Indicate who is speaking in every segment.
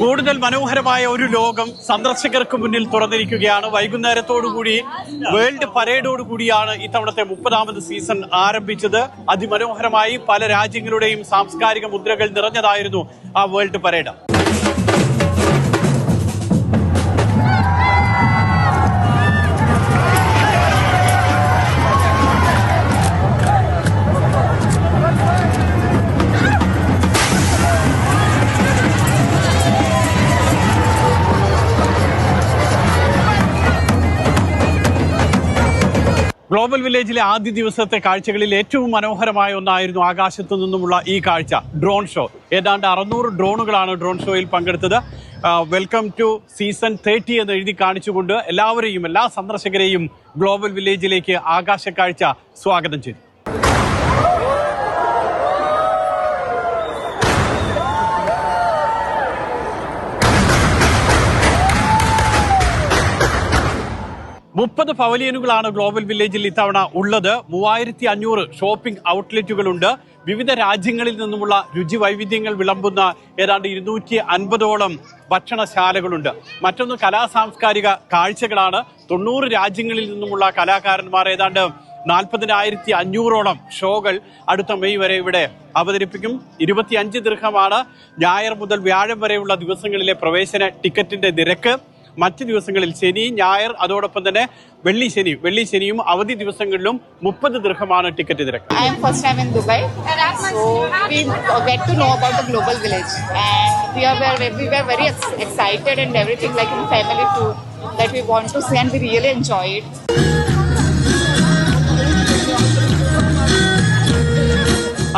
Speaker 1: കൂടുതൽ മനോഹരമായ ഒരു ലോകം സന്ദർശകർക്ക് മുന്നിൽ തുറന്നിരിക്കുകയാണ്. വൈകുന്നേരത്തോടുകൂടി വേൾഡ് പരേഡോട് കൂടിയാണ് ഇത്തവണത്തെ മുപ്പതാമത് സീസൺ ആരംഭിച്ചത്. അതിമനോഹരമായി പല രാജ്യങ്ങളുടെയും സാംസ്കാരിക മുദ്രകൾ നിറഞ്ഞതായിരുന്നു ആ വേൾഡ് പരേഡ്. ഗ്ലോബൽ വില്ലേജിലെ ആദ്യ ദിവസത്തെ കാഴ്ചകളിൽ ഏറ്റവും മനോഹരമായ ഒന്നായിരുന്നു ആകാശത്തു നിന്നുമുള്ള ഈ കാഴ്ച ഡ്രോൺ ഷോ ഏതാണ്ട് അറുന്നൂറ് ഡ്രോണുകളാണ് ഡ്രോൺ ഷോയിൽ പങ്കെടുത്തത്. വെൽക്കം ടു സീസൺ തേർട്ടി എന്ന് എഴുതി കാണിച്ചുകൊണ്ട് എല്ലാവരെയും എല്ലാ സന്ദർശകരെയും ഗ്ലോബൽ വില്ലേജിലേക്ക് ആകാശ കാഴ്ച സ്വാഗതം ചെയ്തു. മുപ്പത് പവലിയനുകളാണ് ഗ്ലോബൽ വില്ലേജിൽ ഇത്തവണ ഉള്ളത്. മൂവായിരത്തി അഞ്ഞൂറ് ഷോപ്പിംഗ് ഔട്ട്ലെറ്റുകളുണ്ട്. വിവിധ രാജ്യങ്ങളിൽ നിന്നുമുള്ള രുചി വൈവിധ്യങ്ങൾ വിളമ്പുന്ന ഏതാണ്ട് ഇരുന്നൂറ്റി അൻപതോളം ഭക്ഷണശാലകളുണ്ട്. മറ്റൊന്ന് കലാ സാംസ്കാരിക കാഴ്ചകളാണ്. തൊണ്ണൂറ് രാജ്യങ്ങളിൽ നിന്നുമുള്ള കലാകാരന്മാർ ഏതാണ്ട് നാൽപ്പതിനായിരത്തി അഞ്ഞൂറോളം ഷോകൾ അടുത്ത മെയ് വരെ ഇവിടെ അവതരിപ്പിക്കും. ഇരുപത്തിയഞ്ച് ദീർഘമാണ് ഞായർ മുതൽ വ്യാഴം വരെയുള്ള ദിവസങ്ങളിലെ പ്രവേശന ടിക്കറ്റിന്റെ നിരക്ക്. മറ്റ് ദിവസങ്ങളിൽ ശനി ഞായർ അതോടൊപ്പം തന്നെ വെള്ളി ശനി. വെള്ളി ശനിയും അവധി ദിവസങ്ങളിലും മുപ്പത് ദൃഹമാണ് ടിക്കറ്റ്
Speaker 2: തിരക്ക് That we want to see and we really enjoy it.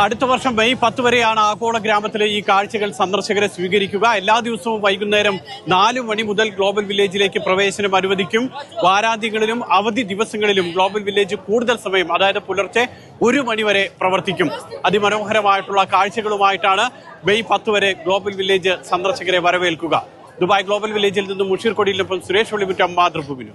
Speaker 1: അടുത്ത വർഷം മെയ് പത്ത് വരെയാണ് ആഗോള ഗ്രാമത്തിലെ ഈ കാഴ്ചകൾ സന്ദർശകരെ സ്വീകരിക്കുക. എല്ലാ ദിവസവും വൈകുന്നേരം നാല് മണി മുതൽ ഗ്ലോബൽ വില്ലേജിലേക്ക് പ്രവേശനം അനുവദിക്കും. വാരാന്ത്യങ്ങളിലും അവധി ദിവസങ്ങളിലും ഗ്ലോബൽ വില്ലേജ് കൂടുതൽ സമയം അതായത് പുലർച്ചെ ഒരു മണിവരെ പ്രവർത്തിക്കും. അതിമനോഹരമായിട്ടുള്ള കാഴ്ചകളുമായിട്ടാണ് മെയ് പത്ത് വരെ ഗ്ലോബൽ വില്ലേജ് സന്ദർശകരെ വരവേൽക്കുക. ദുബായ് ഗ്ലോബൽ വില്ലേജിൽ നിന്നും മുഷീർ കൊടിയിലൊപ്പം സുരേഷ് ഒളിമുറ്റം മാതൃഭൂമി